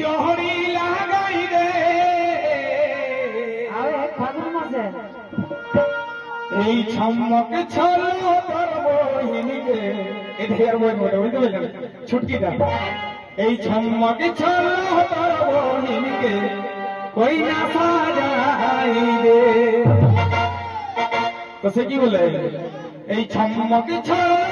জহরি লাগাই এই ছম্মকে ছল তোর বহিনীকে এই ঢের বই বলে বুঝতে পারলেন? ছুটকিটা এই ছম্মকে ছল তোর বহিনীকে কই না সাজাই দে তো সে কি বলে? এই ছম্মকে ছল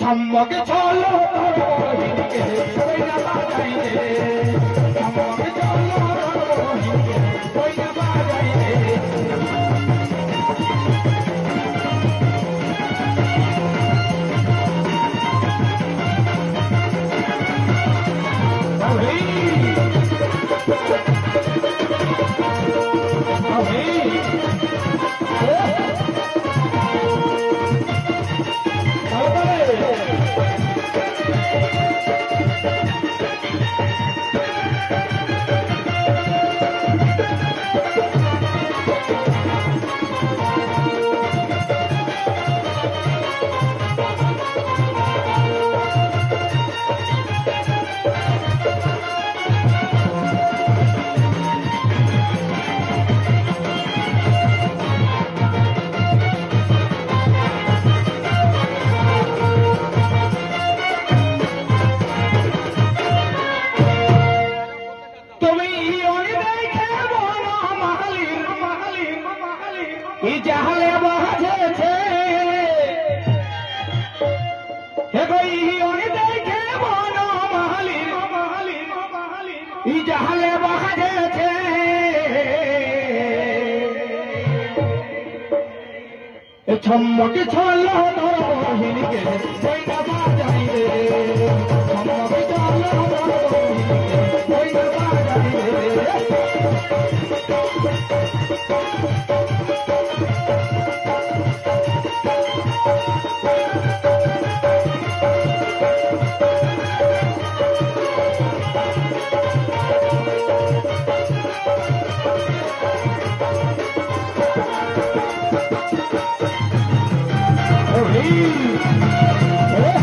ছম্মকে রে ছম্মকে মাহালির ই জাহালে বাজেছে হে গই ওই দেখে বলো মাহালির মাহালির মাহালির ই জাহালে বাজেছে এ ছম্মকে ছলো তোর বহিনীকে কইনা বাজাই রে ছম্মকে ছলো বহিনীকে Hey!